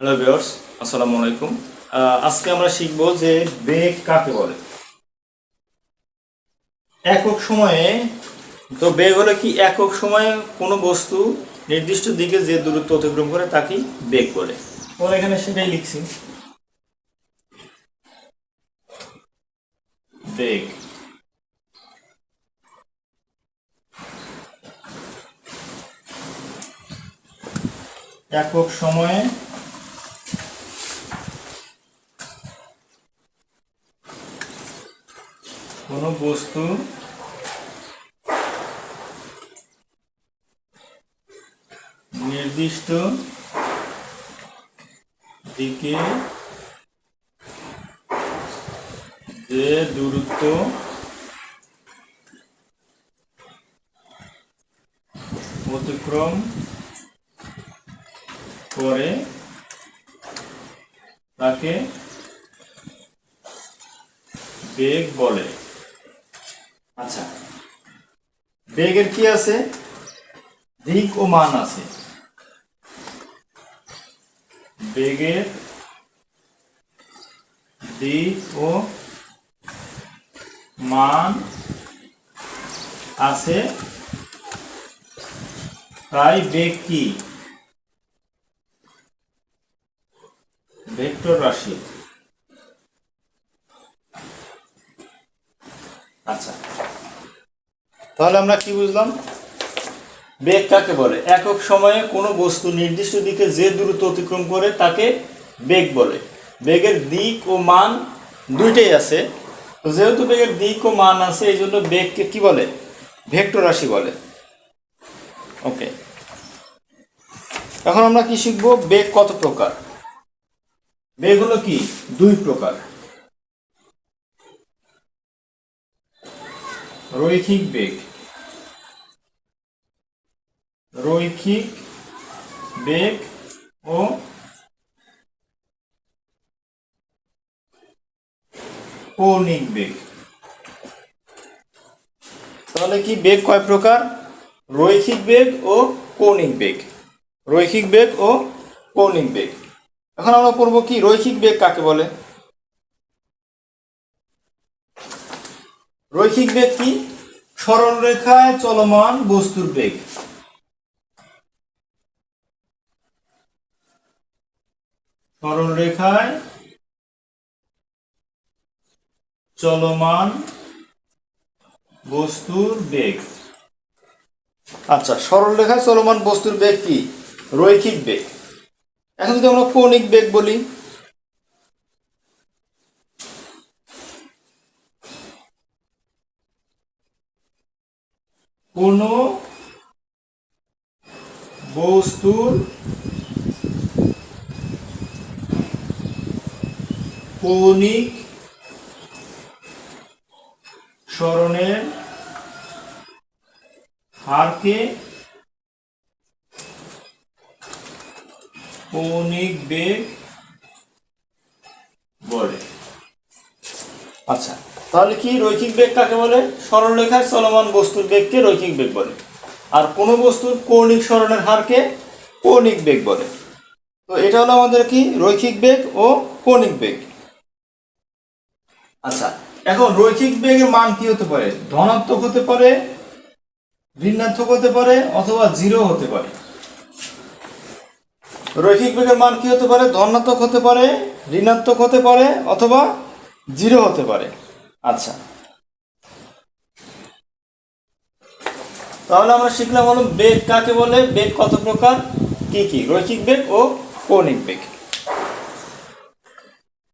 Hello viewers আসসালামু আলাইকুম আজকে আমরা শিখব যে বেগ কাকে বলে? একক সময়ে, তো বেগ হলো কি? একক সময়ে কোনো বস্তু নির্দিষ্ট দিকে যে দূরত্ব অতিক্রম করে তাকেই বেগ বলে। ওরা এখানে সেটাই লিখছি। বেগ। একক সময়ে কোনো বস্তু নির্দিষ্ট দিকে যে দূরত্ব অতিক্রম করে তাকে বেগ বলে। আচ্ছা। বেগের কি আছে? দিক ও মান আছে। বেগের দিক ও মান আছে। তাই বেগ কি? ভেক্টর রাশি। আচ্ছা। তাহলে আমরা কি বুঝলাম? বেগ কাকে বলে? একক সময়ে কোনো বস্তু নির্দিষ্ট দিকে যে দূরত্ব অতিক্রম করে তাকে বেগ বলে। বেগের দিক ও মান দুইটাই আছে। তো যেহেতু বেগের দিক ও মান আছে, এই জন্য বেগকে কি বলে? ভেক্টর রাশি বলে। ওকে। এখন আমরা কি শিখব? বেগ কত প্রকার? বেগ হলো কি? দুই প্রকার। রৈখিক বেগ। রৈখিক, বেগ ও কৌণিক বেগ। তাহলে কি বেগ কয় প্রকার? রৈখিক বেগ ও কৌণিক বেগ। রৈখিক বেগ ও কৌণিক বেগ। এখন আমরা পড়ব কি রৈখিক বেগ কাকে বলে? রৈখিক বেগ কি? সরল রেখায় চলমান বস্তুর বেগ। সরল রেখায় চলমান বস্তুর বেগ। আচ্ছা সরল রেখায় চলমান বস্তুর বেগ কি? রৈখিক বেগ। এখন যদি আমরা কৌণিক বেগ বলি কোন বস্তুর কৌণিক স্মরণের হারকে কৌণিক বেগ বলে। আচ্ছা তাহলে কি রৈখিক বেগ কাকে বলে? সরল রেখায় চলমান বস্তুর বেগকে রৈখিক বেগ বলে। আর কোনো বস্তুর কৌণিক সরণের হারকে কৌণিক বেগ বলে। তো এটা হলো আমাদের কি? রৈখিক বেগ ও কৌণিক বেগ। আচ্ছা এখন রৈখিক বেগের মান কি হতে পারে? ধনাত্মক হতে পারে, ঋণাত্মক হতে পারে, অথবা জিরো হতে পারে। রৈখিক বেগের মান কি হতে পারে? ধনাত্মক হতে পারে, ঋণাত্মক হতে পারে, অথবা জিরো হতে পারে। আচ্ছা। তাহলে আমরা শিখলাম হলো বেগ কাকে বলে? বেগ কত প্রকার? কি কি? রৈখিক বেগ ও কৌণিক বেগ।